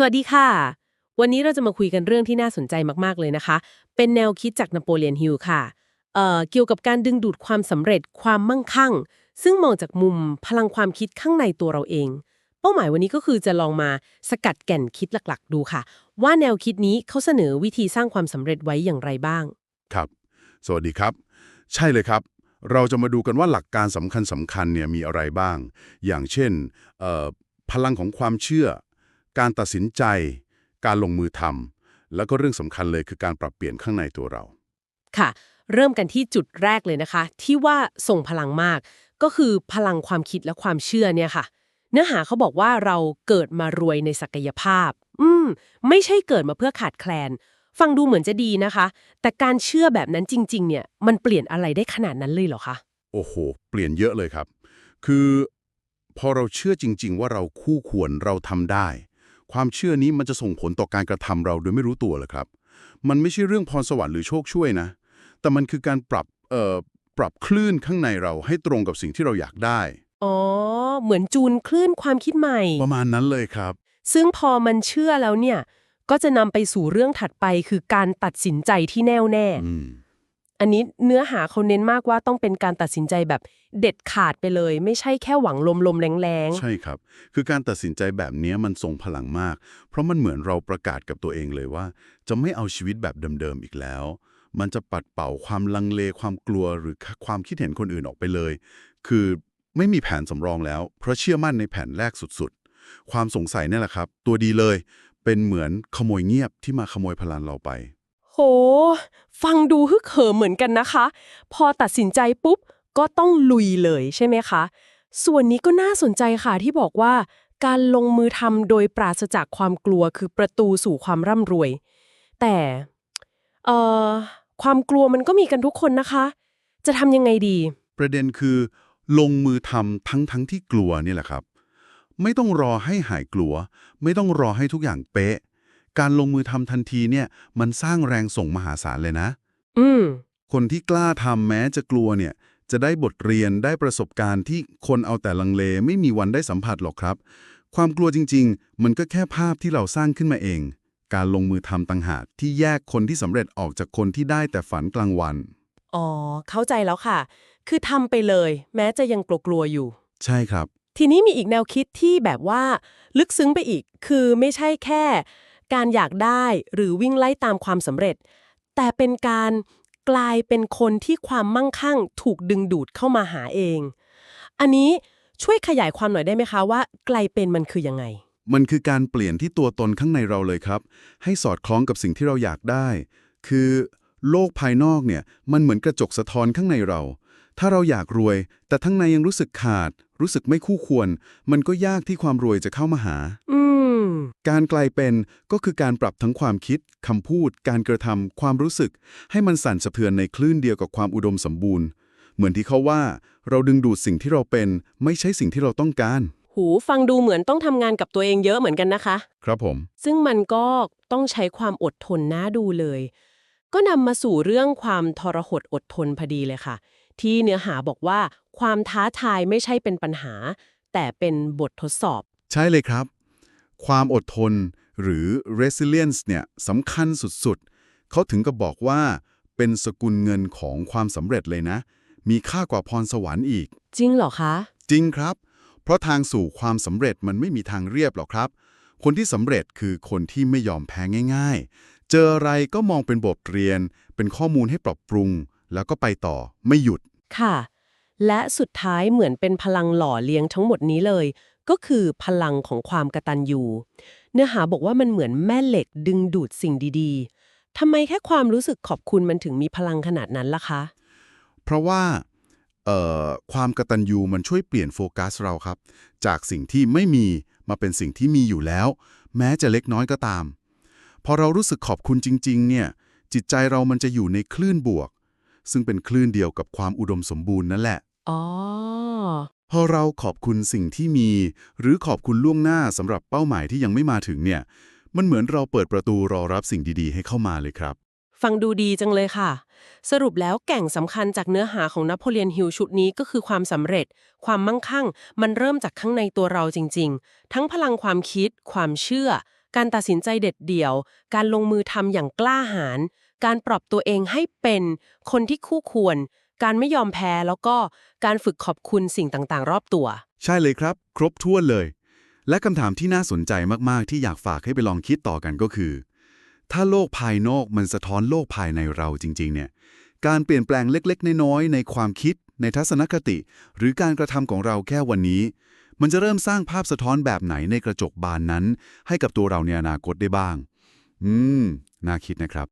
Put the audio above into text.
สวัสดีค่ะ วันนี้เราจะมาคุยกันเรื่องที่น่าสนใจมาก ๆ เลยนะคะ เป็นแนวคิดจากนโปเลียนฮิลค่ะเอ่อเกี่ยวกับการดึงดูดความสำเร็จความมั่งคั่ง ซึ่งมองจากมุมพลังความคิดข้างในตัวเราเอง เป้าหมายวันนี้ก็คือจะลองมาสกัดแก่นคิดหลัก ๆ ดูค่ะ ว่าแนวคิดนี้เขาเสนอวิธีสร้างความสำเร็จไว้อย่างไรบ้าง ครับ สวัสดีครับ ใช่เลยครับ เราจะมาดูกันว่าหลักการสำคัญสำคัญเนี่ยมีอะไรบ้าง อย่างเช่นเอ่อพลังของความเชื่อ การตัดสินใจ การลงมือทำแล้วก็เรื่องสำคัญเลยคือการปรับเปลี่ยนข้างในตัวเรา ค่ะ เริ่มกันที่จุดแรกเลยนะคะ ที่ว่าส่งพลังมาก ก็คือพลังความคิดและความเชื่อเนี่ยค่ะ เนื้อหาเขาบอกว่าเราเกิดมารวยในศักยภาพ อืม ไม่ใช่เกิดมาเพื่อขาดแคลน ฟังดูเหมือนจะดีนะคะ แต่การเชื่อแบบนั้นจริง ๆ เนี่ย มันเปลี่ยนอะไรได้ขนาดนั้นเลยเหรอคะ โอ้โห เปลี่ยนเยอะเลยครับ คือพอเราเชื่อจริง ๆ ว่าเราคู่ควรเราทำได้ ความเชื่อนี้มันจะส่งผลต่อการกระทำเราโดยไม่รู้ตัวเลยครับ มันไม่ใช่เรื่องพรสวรรค์หรือโชคช่วยนะ แต่มันคือการปรับเอ่อปรับคลื่นข้างในเราให้ตรงกับสิ่งที่เราอยากได้ อ๋อ เหมือนจูนคลื่นความคิดใหม่ ประมาณนั้นเลยครับ ซึ่งพอมันเชื่อแล้วเนี่ย ก็จะนำไปสู่เรื่องถัดไปคือการตัดสินใจที่แน่วแน่ อันนี้เนื้อหาเขาเน้นมากว่าต้องเป็นการตัดสินใจแบบเด็ดขาดไปเลย ไม่ใช่แค่หวังลมๆแรงๆ ใช่ครับ คือการตัดสินใจแบบนี้มันทรงพลังมาก เพราะมันเหมือนเราประกาศกับตัวเองเลยว่า จะไม่เอาชีวิตแบบเดิมๆอีกแล้ว มันจะปัดเป่าความลังเลความกลัวหรือความคิดเห็นคนอื่นออกไปเลย คือไม่มีแผนสำรองแล้ว เพราะเชื่อมั่นในแผนแรกสุดๆ ความสงสัยนี่แหละครับ ตัวดีเลย เป็นเหมือนขโมยเงียบที่มาขโมยพลังเราไป ห ฟังดูฮึกเหิมเหมือนกันนะคะ พอตัดสินใจปุ๊บ ก็ต้องลุยเลยใช่ไหมคะ ส่วนนี้ก็น่าสนใจค่ะที่บอกว่า การลงมือทำโดยปราศจากความกลัวคือประตูสู่ความร่ำรวย แต่เอ่อความกลัวมันก็มีกันทุกคนนะคะ จะทำยังไงดี ประเด็นคือ ลงมือทำทั้งทั้งที่กลัวนี่แหละครับ ไม่ต้องรอให้หายกลัว ไม่ต้องรอให้ทุกอย่างเป๊ะ การลงมือทำทันทีเนี่ย มันสร้างแรงส่งมหาศาลเลยนะ อืม คนที่กล้าทำแม้จะกลัวเนี่ย จะได้บทเรียนได้ประสบการณ์ที่คนเอาแต่ลังเลไม่มีวันได้สัมผัสหรอกครับ ความกลัวจริง ๆ มันก็แค่ภาพที่เราสร้างขึ้นมาเอง การลงมือทำต่างหากที่แยกคนที่สำเร็จออกจากคนที่ได้แต่ฝันกลางวัน อ๋อ เข้าใจแล้วค่ะ คือทำไปเลย แม้จะยังกลัวๆอยู่ ใช่ครับ ทีนี้มีอีกแนวคิดที่แบบว่า ลึกซึ้งไปอีก คือไม่ใช่แค่ การอยากได้หรือวิ่งไล่ตามความสำเร็จ แต่เป็นการกลายเป็นคนที่ความมั่งคั่งถูกดึงดูดเข้ามาหาเอง อันนี้ช่วยขยายความหน่อยได้ไหมคะว่ากลายเป็นมันคือยังไง มันคือการเปลี่ยนที่ตัวตนข้างในเราเลยครับ ให้สอดคล้องกับสิ่งที่เราอยากได้ คือโลกภายนอกเนี่ยมันเหมือนกระจกสะท้อนข้างในเรา ถ้าเราอยากรวย แต่ทั้างในยังรู้สึกขาด รู้สึกไม่คู่ควร มันก็ยากที่ความรวยจะเข้ามาหา อืม การกลายเป็นก็คือการปรับทั้งความคิดคำพูด การกระทำความรู้สึก ให้มันสั่นสะเทือนในคลื่นเดียวกับความอุดมสมบูรณ์ เหมือนที่เขาว่า เราดึงดูดสิ่งที่เราเป็น ไม่ใช่สิ่งที่เราต้องการ หูฟังดูเหมือนต้องทำงานกับตัวเองเยอะเหมือนกันนะคะ ครับผม ซึ่งมันก็ต้องใช้ความอดทนน่าดูเลย ก็นำมาสู่เรื่องความทรหดอดทนพอดีเลยค่ะ ที่เนื้อหาบอกว่า ความท้าทายไม่ใช่เป็นปัญหา แต่เป็นบททดสอบ ใช่เลยครับ ความอดทนหรือ resilience เนี่ยสำคัญสุดๆ เขาถึงกับบอกว่าเป็นสกุลเงินของความสำเร็จเลยนะ มีค่ากว่าพรสวรรค์อีก จริงเหรอคะ จริงครับ เพราะทางสู่ความสำเร็จมันไม่มีทางเรียบหรอกครับ คนที่สำเร็จคือคนที่ไม่ยอมแพ้ง่าย ๆ เจออะไรก็มองเป็นบทเรียน เป็นข้อมูลให้ปรับปรุง แล้วก็ไปต่อไม่หยุดค่ะ และสุดท้ายเหมือนเป็นพลังหล่อเลี้ยงทั้งหมดนี้เลย ก็คือพลังของความกตัญญูเนื้อหาบอกว่ามันเหมือนแม่เหล็กดึงดูดสิ่งดีๆทำไมแค่ความรู้สึกขอบคุณมันถึงมีพลังขนาดนั้นล่ะคะ เพราะว่าเอ่อความกตัญญูมันช่วยเปลี่ยนโฟกัสเราครับ จากสิ่งที่ไม่มีมาเป็นสิ่งที่มีอยู่แล้ว แม้จะเล็กน้อยก็ตาม พอเรารู้สึกขอบคุณจริง ๆ เนี่ย จิตใจเรามันจะอยู่ในคลื่นบวก ซึ่งเป็นคลื่นเดียวกับความอุดมสมบูรณ์นั่นแหละ อ๋อ พอเราขอบคุณสิ่งที่มี หรือขอบคุณล่วงหน้าสำหรับเป้าหมายที่ยังไม่มาถึงเนี่ย มันเหมือนเราเปิดประตูรอรับสิ่งดีๆ ให้เข้ามาเลยครับ ฟังดูดีจังเลยค่ะ สรุปแล้วแก่งสำคัญจากเนื้อหาของนโปเลียนฮิลชุดนี้ก็คือความสำเร็จ ความมั่งคั่ง มันเริ่มจากข้างในตัวเราจริง ๆ ทั้งพลังความคิด ความเชื่อ การตัดสินใจเด็ดเดี่ยว การลงมือทำอย่างกล้าหาญการปรับตัวเองให้เป็นคนที่คู่ควร การไม่ยอมแพ้แล้วก็การฝึกขอบคุณสิ่งต่างๆ รอบตัว ใช่เลยครับ ครบถ้วนเลย และคำถามที่น่าสนใจมากๆ ที่อยากฝากให้ไปลองคิดต่อกันก็คือ ถ้าโลกภายนอกมันสะท้อนโลกภายในเราจริง ๆ เนี่ย การเปลี่ยนแปลงเล็กๆ น้อยๆ ในความคิด ในทัศนคติ หรือการกระทำของเราแค่วันนี้ มันจะเริ่มสร้างภาพสะท้อนแบบไหนในกระจกบานนั้น ให้กับตัวเราในอนาคตได้บ้าง อืม น่าคิดนะครับ